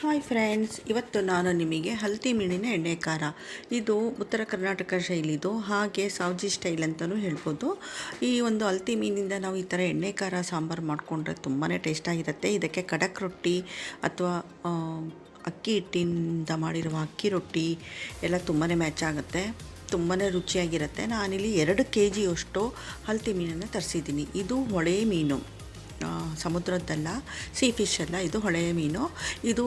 Hi friends ಇವತ್ತು ನಾನು ನಿಮಗೆ ಹಲ್ತಿ ಮೀನಿನ ಎಣ್ಣೆ ಖಾರ. ಇದು ಉತ್ತರ ಕರ್ನಾಟಕ ಶೈಲಿದು, ಹಾಗೆ ಸಾವ್ಜಿ ಸ್ಟೈಲ್ ಅಂತಲೂ ಹೇಳ್ಬೋದು. ಈ ಒಂದು ಹಲ್ತಿ ಮೀನಿಂದ ನಾವು ಈ ಥರ ಎಣ್ಣೆ ಖಾರ, ಸಾಂಬಾರು ಮಾಡಿಕೊಂಡ್ರೆ ತುಂಬಾ ಟೇಸ್ಟಾಗಿರುತ್ತೆ ಇದಕ್ಕೆ ಖಡಕ್ ರೊಟ್ಟಿ ಅಥವಾ ಅಕ್ಕಿ ಹಿಟ್ಟಿನಿಂದ ಮಾಡಿರುವ ಅಕ್ಕಿ ರೊಟ್ಟಿ ಎಲ್ಲ ತುಂಬಾ ಮ್ಯಾಚ್ ಆಗುತ್ತೆ. ತುಂಬಾ ರುಚಿಯಾಗಿರುತ್ತೆ. ನಾನಿಲ್ಲಿ ಎರಡು ಕೆ ಜಿಯಷ್ಟು ಹಲ್ತಿ ಮೀನನ್ನು ತರಿಸಿದ್ದೀನಿ. ಇದು ಹೊಳೆ ಮೀನು. ಸಮುದ್ರದ್ದಲ್ಲ ಸೀ ಫಿಶ್ ಅಲ್ಲ, ಇದು ಹೊಳೆಯ ಮೀನು. ಇದು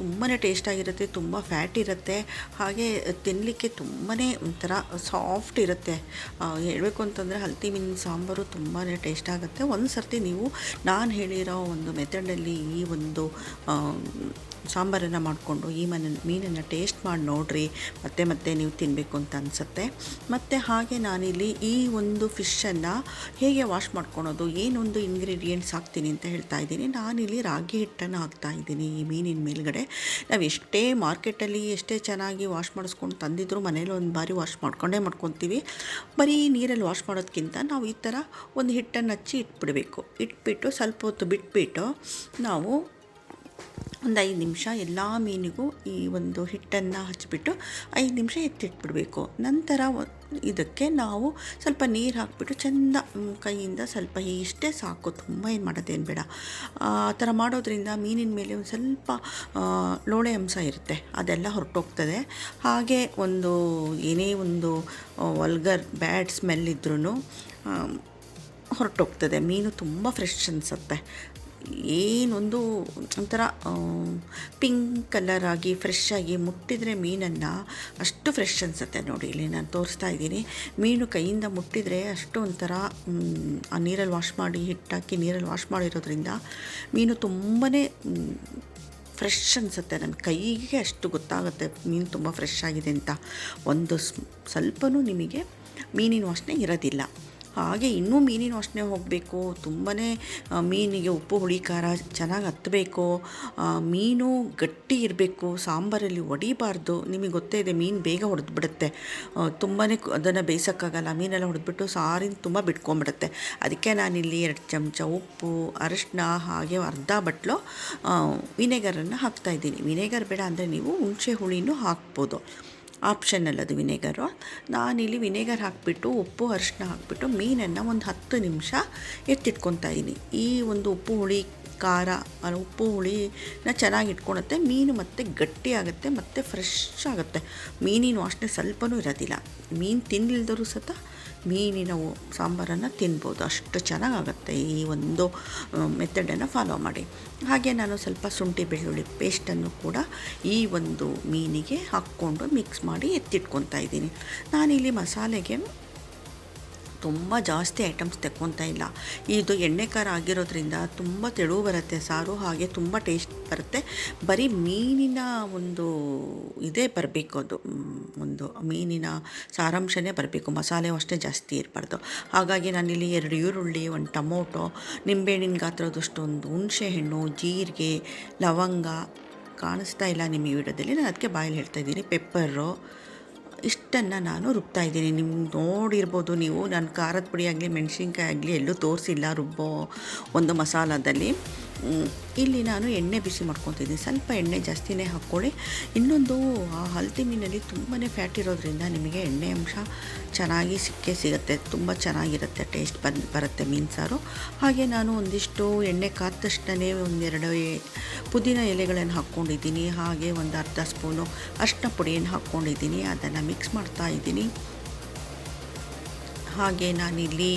ತುಂಬಾ ಟೇಸ್ಟಾಗಿರುತ್ತೆ ತುಂಬ ಫ್ಯಾಟ್ ಇರುತ್ತೆ. ಹಾಗೆ ತಿನ್ನಲಿಕ್ಕೆ ತುಂಬಾ ಒಂಥರ ಸಾಫ್ಟ್ ಇರುತ್ತೆ. ಹೇಳಬೇಕು ಅಂತಂದರೆ ಹಲ್ತಿ ಮೀನು ಸಾಂಬಾರು ತುಂಬಾ ಟೇಸ್ಟ್ ಆಗುತ್ತೆ. ಒಂದು ಸರ್ತಿ ನೀವು, ನಾನು ಹೇಳಿರೋ ಒಂದು ಮೆಥಡಲ್ಲಿ ಈ ಒಂದು ಸಾಂಬಾರನ್ನು ಮಾಡಿಕೊಂಡು ಈ ಮನ ಮೀನನ್ನು ಟೇಸ್ಟ್ ಮಾಡಿ ನೋಡಿರಿ, ಮತ್ತೆ ಮತ್ತೆ ನೀವು ತಿನ್ನಬೇಕು ಅಂತ ಅನಿಸುತ್ತೆ. ಮತ್ತು ಹಾಗೆ ನಾನಿಲ್ಲಿ ಈ ಒಂದು ಫಿಶನ್ನು ಹೇಗೆ ವಾಶ್ ಮಾಡ್ಕೊಳೋದು, ಏನೊಂದು ಇಂಗ್ರೀಡಿಯೆಂಟ್ಸ್ ಹಾಕ್ತೀನಿ ಅಂತ ಹೇಳ್ತಾ ಇದ್ದೀನಿ. ನಾನಿಲ್ಲಿ ರಾಗಿ ಹಿಟ್ಟನ್ನು ಹಾಕ್ತಾ ಇದ್ದೀನಿ ಈ ಮೀನಿನ ಮೇಲ್ಗಡೆ. ನಾವು ಎಷ್ಟೇ ಮಾರ್ಕೆಟಲ್ಲಿ ಎಷ್ಟೇ ಚೆನ್ನಾಗಿ ವಾಶ್ ಮಾಡಿಸ್ಕೊಂಡು ತಂದಿದ್ರು ಮನೇಲಿ ಒಂದು ಬಾರಿ ವಾಶ್ ಮಾಡ್ಕೊಂಡೇ ಮಾಡ್ಕೊತೀವಿ. ಬರೀ ನೀರಲ್ಲಿ ವಾಶ್ ಮಾಡೋದಕ್ಕಿಂತ ನಾವು ಈ ಥರ ಒಂದು ಹಿಟ್ಟನ್ನು ಹಚ್ಚಿ ಇಟ್ಬಿಡಬೇಕು. ಇಟ್ಬಿಟ್ಟು ಸ್ವಲ್ಪ ಹೊತ್ತು ಬಿಟ್ಬಿಟ್ಟು ನಾವು ಒಂದು ಐದು ನಿಮಿಷ ಎಲ್ಲ ಮೀನಿಗೂ ಈ ಒಂದು ಹಿಟ್ಟನ್ನು ಹಚ್ಚಿಬಿಟ್ಟು ಐದು ನಿಮಿಷ ಎತ್ತಿಟ್ಬಿಡಬೇಕು. ನಂತರ ಇದಕ್ಕೆ ನಾವು ಸ್ವಲ್ಪ ನೀರು ಹಾಕಿಬಿಟ್ಟು ಚೆಂದ ಕೈಯಿಂದ ಸ್ವಲ್ಪ ಇಷ್ಟೇ ಸಾಕು. ತುಂಬ ಏನು ಮಾಡೋದೇನು ಬೇಡ. ಆ ಥರ ಮಾಡೋದ್ರಿಂದ ಮೀನಿನ ಮೇಲೆ ಒಂದು ಸ್ವಲ್ಪ ಲೋಳೆ ಅಂಶ ಇರುತ್ತೆ. ಅದೆಲ್ಲ ಹೊರಟೋಗ್ತದೆ. ಹಾಗೆ ಒಂದು ಏನೇ ಒಂದು ವಲ್ಗರ್ ಬ್ಯಾಡ್ ಸ್ಮೆಲ್ ಇದ್ರೂ ಹೊರಟೋಗ್ತದೆ. ಮೀನು ತುಂಬ ಫ್ರೆಶ್ ಅನಿಸುತ್ತೆ. ಏನೊಂದು ಒಂಥರ ಪಿಂಕ್ ಕಲರ್ ಆಗಿ ಫ್ರೆಶ್ ಆಗಿ ಮುಟ್ಟಿದರೆ ಮೀನನ್ನು ಅಷ್ಟು ಫ್ರೆಶ್ ಅನಿಸುತ್ತೆ ನೋಡಿ. ಇಲ್ಲಿ ನಾನು ತೋರಿಸ್ತಾ ಇದ್ದೀನಿ. ಮೀನು ಕೈಯಿಂದ ಮುಟ್ಟಿದರೆ ಅಷ್ಟು ಒಂಥರ ಆ ನೀರಲ್ಲಿ ವಾಶ್ ಮಾಡಿ, ಹಿಟ್ಟಾಕಿ ನೀರಲ್ಲಿ ವಾಶ್ ಮಾಡಿರೋದ್ರಿಂದ ಮೀನು ತುಂಬಾ ಫ್ರೆಶ್ ಅನಿಸುತ್ತೆ ನನ್ನ ಕೈಗೆ ಅಷ್ಟು ಗೊತ್ತಾಗುತ್ತೆ ಮೀನು ತುಂಬ ಫ್ರೆಶ್ ಆಗಿದೆ ಅಂತ. ಒಂದು ಸ್ವಲ್ಪನೂ ನಿಮಗೆ ಮೀನಿನ ವಾಸನೆ ಇರೋದಿಲ್ಲ. ಹಾಗೆ ಇನ್ನೂ ಮೀನಿನ ವಾಸನೆ ಹೋಗಬೇಕು. ತುಂಬಾ ಮೀನಿಗೆ ಉಪ್ಪು, ಹುಳಿ, ಖಾರ ಚೆನ್ನಾಗಿ ಹತ್ತಬೇಕು ಮೀನು ಗಟ್ಟಿ ಇರಬೇಕು. ಸಾಂಬಾರಲ್ಲಿ ಒಡಿಬಾರ್ದು. ನಿಮಗೆ ಗೊತ್ತೇ ಇದೆ, ಮೀನು ಬೇಗ ಹೊಡೆದ್ಬಿಡುತ್ತೆ. ತುಂಬಾ ಅದನ್ನು ಬೇಯಿಸೋಕ್ಕಾಗಲ್ಲ. ಮೀನೆಲ್ಲ ಹೊಡೆದ್ಬಿಟ್ಟು ಸಾರಿನ ತುಂಬ ಬಿಟ್ಕೊಂಡ್ಬಿಡುತ್ತೆ. ಅದಕ್ಕೆ ನಾನಿಲ್ಲಿ ಎರಡು ಚಮಚ ಉಪ್ಪು, ಅರಿಶಿನ, ಹಾಗೆ ಅರ್ಧ ಬಟ್ಲು ವಿನೆಗರನ್ನು ಹಾಕ್ತಾಯಿದ್ದೀನಿ ವಿನೆಗರ್ ಬೇಡ ಅಂದರೆ ನೀವು ಹುಣಸೆ ಹುಳಿನೂ ಹಾಕ್ಬೋದು. ಆಪ್ಷನಲ್ ಅದು ವಿನೆಗರು. ನಾನಿಲ್ಲಿ ವಿನೆಗರ್ ಹಾಕಿಬಿಟ್ಟು, ಉಪ್ಪು ಅರಿಶಿನ ಹಾಕಿಬಿಟ್ಟು, ಮೀನನ್ನು ಒಂದು ಹತ್ತು ನಿಮಿಷ ಎತ್ತಿಟ್ಕೊತಾ ಇದ್ದೀನಿ. ಈ ಒಂದು ಉಪ್ಪು ಹುಳಿ, ಖಾರ ಉಪ್ಪು ಹುಳಿನ ಚೆನ್ನಾಗಿ ಇಟ್ಕೊಳುತ್ತೆ. ಮೀನು ಮತ್ತು ಗಟ್ಟಿ ಆಗುತ್ತೆ, ಮತ್ತು ಫ್ರೆಶ್ ಆಗುತ್ತೆ. ಮೀನಿನ ವಾಸನೆ ಸ್ವಲ್ಪನೂ ಇರೋದಿಲ್ಲ. ಮೀನು ತಿನ್ನಲಿಲ್ದರೂ ಸತ ಮೀನಿನ ಸಾಂಬಾರನ್ನು ತಿನ್ಬೋದು. ಅಷ್ಟು ಚೆನ್ನಾಗಾಗುತ್ತೆ ಈ ಒಂದು ಮೆಥಡನ್ನು ಫಾಲೋ ಮಾಡಿ. ಹಾಗೆ ನಾನು ಸ್ವಲ್ಪ ಶುಂಠಿ ಬೆಳ್ಳುಳ್ಳಿ ಪೇಸ್ಟನ್ನು ಕೂಡ ಈ ಒಂದು ಮೀನಿಗೆ ಹಾಕ್ಕೊಂಡು ಮಿಕ್ಸ್ ಮಾಡಿ ಎತ್ತಿಟ್ಕೊತಾ ಇದ್ದೀನಿ. ನಾನಿಲ್ಲಿ ಮಸಾಲೆಗೆ ತುಂಬ ಜಾಸ್ತಿ ಐಟಮ್ಸ್ ತೆಕ್ಕೊತಾ ಇಲ್ಲ. ಇದು ಎಣ್ಣೆ ಖಾರ ಆಗಿರೋದ್ರಿಂದ ತುಂಬ ತೆಳು ಬರುತ್ತೆ, ಸಾರು ಹಾಗೆ ತುಂಬ ಟೇಸ್ಟ್ ಬರುತ್ತೆ. ಬರೀ ಮೀನಿನ ಒಂದು ಇದೇ ಬರಬೇಕು ಅದು. ಒಂದು ಮೀನಿನ ಸಾರಾಂಶನೇ ಬರಬೇಕು, ಮಸಾಲೆ ಅಷ್ಟೇ ಜಾಸ್ತಿ ಇರಬಾರ್ದು. ಹಾಗಾಗಿ ನಾನಿಲ್ಲಿ ಎರಡು ಈರುಳ್ಳಿ, ಒಂದು ಟೊಮೊಟೊ, ನಿಂಬೆಹಣ್ಣಿನ ಗಾತ್ರದಷ್ಟು ಒಂದು ಹಣ್ಣು, ಜೀರಿಗೆ, ಲವಂಗ ಕಾಣಿಸ್ತಾ ಇಲ್ಲ ನಿಮ್ಮ ವಿಡಿಯೋದಲ್ಲಿ. ನಾನು ಅದಕ್ಕೆ ಬಾಯಲ್ಲಿ ಹೇಳ್ತಾ ಇದ್ದೀನಿ ಪೆಪ್ಪರು ಇಷ್ಟನ್ನು ನಾನು ರುಬ್ತಾ ಇದ್ದೀನಿ. ನಿಮ್ಗೆ ನೋಡಿರ್ಬೋದು ನೀವು, ನಾನು ಖಾರದ ಪುಡಿ ಆಗಲಿ, ಮೆಣಸಿನ್ಕಾಯಿ ಆಗಲಿ ಎಲ್ಲೂ ತೋರಿಸಿಲ್ಲ ರುಬ್ಬೋ ಒಂದು ಮಸಾಲದಲ್ಲಿ. ಇಲ್ಲಿ ನಾನು ಎಣ್ಣೆ ಬಿಸಿ ಮಾಡ್ಕೊತಿದ್ದೀನಿ. ಸ್ವಲ್ಪ ಎಣ್ಣೆ ಜಾಸ್ತಿನೇ ಹಾಕ್ಕೊಳ್ಳಿ. ಇನ್ನೊಂದು, ಆ ಹಲ್ತಿ ಮೀನಲ್ಲಿ ತುಂಬಾ ಫ್ಯಾಟ್ ಇರೋದ್ರಿಂದ ನಿಮಗೆ ಎಣ್ಣೆ ಅಂಶ ಚೆನ್ನಾಗಿ ಸಿಕ್ಕೇ ಸಿಗುತ್ತೆ. ತುಂಬ ಚೆನ್ನಾಗಿರುತ್ತೆ ಟೇಸ್ಟ್ ಬರುತ್ತೆ ಮೀನು ಸಾರು. ಹಾಗೆ ನಾನು ಒಂದಿಷ್ಟು ಎಣ್ಣೆ ಕಾದ ತಕ್ಷಣವೇ ಒಂದೆರಡು ಪುದೀನ ಎಲೆಗಳನ್ನು ಹಾಕ್ಕೊಂಡಿದ್ದೀನಿ. ಹಾಗೆ ಒಂದು ಅರ್ಧ ಸ್ಪೂನು ಅರಿಶಿನ ಪುಡಿಯನ್ನು ಹಾಕ್ಕೊಂಡಿದ್ದೀನಿ. ಅದನ್ನು ಮಿಕ್ಸ್ ಮಾಡ್ತಾ ಇದ್ದೀನಿ. ಹಾಗೆ ನಾನಿಲ್ಲಿ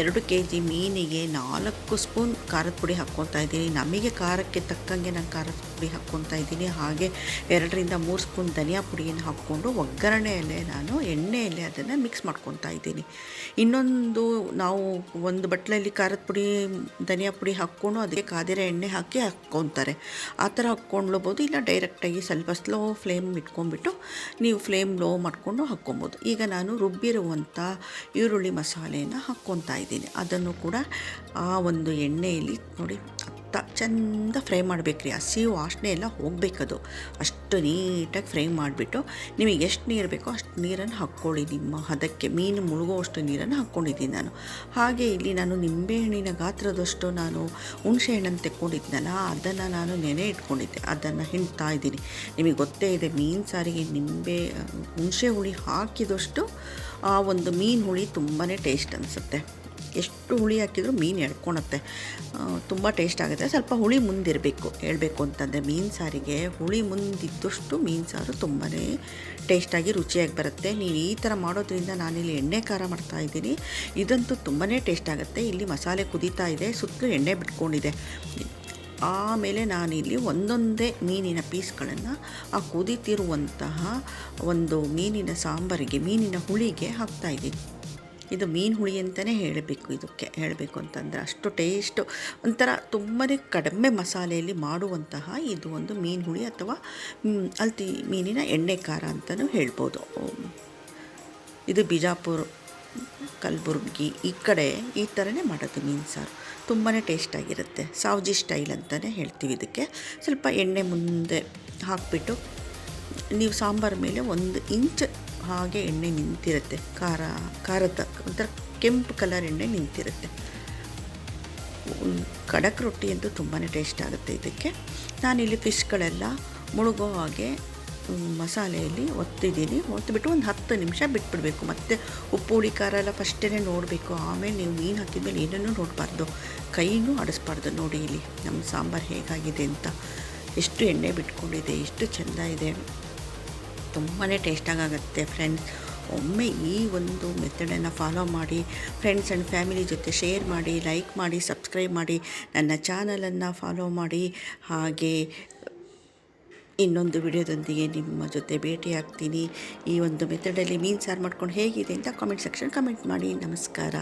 ಎರಡು ಕೆ ಜಿ ಮೀನಿಗೆ ನಾಲ್ಕು ಸ್ಪೂನ್ ಖಾರದ ಪುಡಿ ಹಾಕ್ಕೊತಾ ಇದ್ದೀನಿ. ನಮಗೆ ಖಾರಕ್ಕೆ ತಕ್ಕಂಗೆ ನಾನು ಖಾರದ ಪುಡಿ ಹಾಕ್ಕೊತಾ ಇದ್ದೀನಿ. ಹಾಗೆ ಎರಡರಿಂದ ಮೂರು ಸ್ಪೂನ್ ಧನಿಯಾ ಪುಡಿಯನ್ನು ಹಾಕ್ಕೊಂಡು ಒಗ್ಗರಣೆಯಲ್ಲೇ ನಾನು ಎಣ್ಣೆಯಲ್ಲೇ ಅದನ್ನು ಮಿಕ್ಸ್ ಮಾಡ್ಕೊತಾ ಇದ್ದೀನಿ. ಇನ್ನೊಂದು ನಾವು ಒಂದು ಬಟ್ಲಲ್ಲಿ ಖಾರದ ಪುಡಿ, ಧನಿಯಾ ಪುಡಿ ಹಾಕ್ಕೊಂಡು ಅದಕ್ಕೆ ಕಾದಿರೋ ಎಣ್ಣೆ ಹಾಕಿ ಹಾಕ್ಕೊತಾರೆ ಆ ಥರ ಹಾಕ್ಕೊಂಡ್ಲೋಬೋದು ಇಲ್ಲ ಡೈರೆಕ್ಟಾಗಿ ಸ್ವಲ್ಪ ಸ್ಲೋ ಫ್ಲೇಮ್ ಇಟ್ಕೊಂಡ್ಬಿಟ್ಟು ನೀವು ಫ್ಲೇಮ್ ಲೋ ಮಾಡಿಕೊಂಡು ಹಾಕ್ಕೊಬೋದು ಈಗ ನಾನು ರುಬ್ಬಿರುವಂಥ ಈರುಳ್ಳಿ ಮಸಾಲೆಯನ್ನು ಹಾಕ್ಕೊತಾ ಇದ್ದೀನಿ. ಅದನ್ನು ಕೂಡ ಆ ಒಂದು ಎಣ್ಣೆಯಲ್ಲಿ ನೋಡಿ ಚೆಂದ ಫ್ರೈ ಮಾಡಬೇಕ್ರಿ. ಹಸಿ ವಾಸನೆ ಎಲ್ಲ ಹೋಗಬೇಕದು. ಅಷ್ಟು ನೀಟಾಗಿ ಫ್ರೈ ಮಾಡಿಬಿಟ್ಟು ನಿಮಗೆ ಎಷ್ಟು ನೀರು ಬೇಕೋ ಅಷ್ಟು ನೀರನ್ನು ಹಾಕ್ಕೊಳ್ಳಿ ನಿಮ್ಮ ಹದಕ್ಕೆ. ಮೀನು ಮುಳುಗುವಷ್ಟು ನೀರನ್ನು ಹಾಕ್ಕೊಂಡಿದ್ದೀನಿ ನಾನು. ಹಾಗೆ ಇಲ್ಲಿ ನಾನು ನಿಂಬೆಹಣ್ಣಿನ ಗಾತ್ರದಷ್ಟು ನಾನು ಹುಣಸೆ ಹಣ್ಣನ್ನು ಅದನ್ನು ನಾನು ನೆನೆ ಇಟ್ಕೊಂಡಿದ್ದೆ. ಅದನ್ನು ಹಿಂಡ್ತಾ ಇದ್ದೀನಿ. ನಿಮಗೆ ಗೊತ್ತೇ ಇದೆ, ಮೀನು ಸಾರಿಗೆ ನಿಂಬೆ, ಹುಣಸೆ ಹುಳಿ ಹಾಕಿದಷ್ಟು ಆ ಒಂದು ಮೀನು ಹುಳಿ ತುಂಬಾ ಟೇಸ್ಟ್ ಅನಿಸುತ್ತೆ. ಎಷ್ಟು ಹುಳಿ ಹಾಕಿದರೂ ಮೀನು ಎಳ್ಕೊಳತ್ತೆ. ತುಂಬ ಟೇಸ್ಟ್ ಆಗುತ್ತೆ. ಸ್ವಲ್ಪ ಹುಳಿ ಮುಂದಿರಬೇಕು, ಹೇಳಬೇಕು ಅಂತಂದರೆ ಮೀನು ಸಾರಿಗೆ ಹುಳಿ ಮುಂದಿದ್ದಷ್ಟು ಮೀನು ಸಾರು ತುಂಬಾ ಟೇಸ್ಟಾಗಿ ರುಚಿಯಾಗಿ ಬರುತ್ತೆ. ನೀವು ಈ ಥರ ಮಾಡೋದ್ರಿಂದ ನಾನಿಲ್ಲಿ ಎಣ್ಣೆ ಖಾರ ಮಾಡ್ತಾಯಿದ್ದೀನಿ ಇದಂತೂ ತುಂಬಾ ಟೇಸ್ಟ್ ಆಗುತ್ತೆ. ಇಲ್ಲಿ ಮಸಾಲೆ ಕುದೀತಾ ಇದೆ, ಸುತ್ತಲೂ ಎಣ್ಣೆ ಬಿಟ್ಕೊಂಡಿದೆ. ಆಮೇಲೆ ನಾನಿಲ್ಲಿ ಒಂದೊಂದೇ ಮೀನಿನ ಪೀಸ್ಗಳನ್ನು ಆ ಕುದೀತಿರುವಂತಹ ಒಂದು ಮೀನಿನ ಸಾಂಬಾರಿಗೆ, ಮೀನಿನ ಹುಳಿಗೆ ಹಾಕ್ತಾಯಿದ್ದೀನಿ ಇದು ಮೀನು ಹುಳಿ ಅಂತಲೇ ಹೇಳಬೇಕು ಇದಕ್ಕೆ, ಹೇಳಬೇಕು ಅಂತಂದರೆ. ಅಷ್ಟು ಟೇಸ್ಟು ಒಂಥರ ತುಂಬಾ ಕಡಿಮೆ ಮಸಾಲೆಯಲ್ಲಿ ಮಾಡುವಂತಹ ಇದು ಒಂದು ಮೀನು ಹುಳಿ ಅಥವಾ ಅಲ್ತಿ ಮೀನಿನ ಎಣ್ಣೆ ಖಾರ ಅಂತಲೂ ಹೇಳ್ಬೋದು. ಇದು ಬಿಜಾಪುರ, ಕಲಬುರ್ಗಿ ಈ ಕಡೆ ಈ ಥರನೇ ಮಾಡೋದು ಮೀನು ಸಾರು. ತುಂಬಾ ಟೇಸ್ಟಾಗಿರುತ್ತೆ ಸಾವ್ಜಿ ಸ್ಟೈಲ್ ಅಂತಲೇ ಹೇಳ್ತೀವಿ ಇದಕ್ಕೆ. ಸ್ವಲ್ಪ ಎಣ್ಣೆ ಮುಂದೆ ಹಾಕಿಬಿಟ್ಟು, ನೀವು ಸಾಂಬಾರ ಮೇಲೆ ಒಂದು ಇಂಚ್ ಹಾಗೆ ಎಣ್ಣೆ ನಿಂತಿರುತ್ತೆ. ಖಾರ, ಖಾರದ ಒಂಥರ ಕೆಂಪು ಕಲರ್ ಎಣ್ಣೆ ನಿಂತಿರುತ್ತೆ. ಖಡಕ್ ರೊಟ್ಟಿ ಅಂತೂ ತುಂಬಾ ಟೇಸ್ಟ್ ಆಗುತ್ತೆ ಇದಕ್ಕೆ. ನಾನಿಲ್ಲಿ ಫಿಶ್ಗಳೆಲ್ಲ ಮುಳುಗೋ ಹಾಗೆ ಮಸಾಲೆಯಲ್ಲಿ ಒತ್ತಿದ್ದೀನಿ. ಒತ್ತಿಬಿಟ್ಟು ಒಂದು ಹತ್ತು ನಿಮಿಷ ಬಿಟ್ಬಿಡಬೇಕು. ಮತ್ತು ಉಪ್ಪು, ಹುಳಿ, ಖಾರ ಎಲ್ಲ ಫಸ್ಟೇ ನೋಡಬೇಕು. ಆಮೇಲೆ ನೀವು ಮೀನು ಹಾಕಿದ್ಮೇಲೆ ಏನನ್ನೂ ನೋಡಬಾರ್ದು. ಕೈನೂ ಆಡಿಸ್ಬಾರ್ದು ನೋಡಿ ಇಲ್ಲಿ ನಮ್ಮ ಸಾಂಬಾರು ಹೇಗಾಗಿದೆ ಅಂತ. ಎಷ್ಟು ಎಣ್ಣೆ ಬಿಟ್ಕೊಂಡಿದೆ, ಎಷ್ಟು ಚೆಂದ ಇದೆ. ತುಂಬಾ ಟೇಸ್ಟಾಗುತ್ತೆ ಫ್ರೆಂಡ್ಸ್. ಒಮ್ಮೆ ಈ ಒಂದು ಮೆಥಡನ್ನು ಫಾಲೋ ಮಾಡಿ, ಫ್ರೆಂಡ್ಸ್ ಆ್ಯಂಡ್ ಫ್ಯಾಮಿಲಿ ಜೊತೆ ಶೇರ್ ಮಾಡಿ, ಲೈಕ್ ಮಾಡಿ, ಸಬ್ಸ್ಕ್ರೈಬ್ ಮಾಡಿ, ನನ್ನ ಚಾನಲನ್ನು ಫಾಲೋ ಮಾಡಿ. ಹಾಗೆ ಇನ್ನೊಂದು ವಿಡಿಯೋದೊಂದಿಗೆ ನಿಮ್ಮ ಜೊತೆ ಭೇಟಿ ಆಗ್ತೀನಿ ಈ ಒಂದು ಮೆಥಡಲ್ಲಿ ಮೀನು ಸಾರು ಮಾಡ್ಕೊಂಡು ಹೇಗಿದೆ ಅಂತ ಕಾಮೆಂಟ್ ಸೆಕ್ಷನ್ ಕಮೆಂಟ್ ಮಾಡಿ. ನಮಸ್ಕಾರ.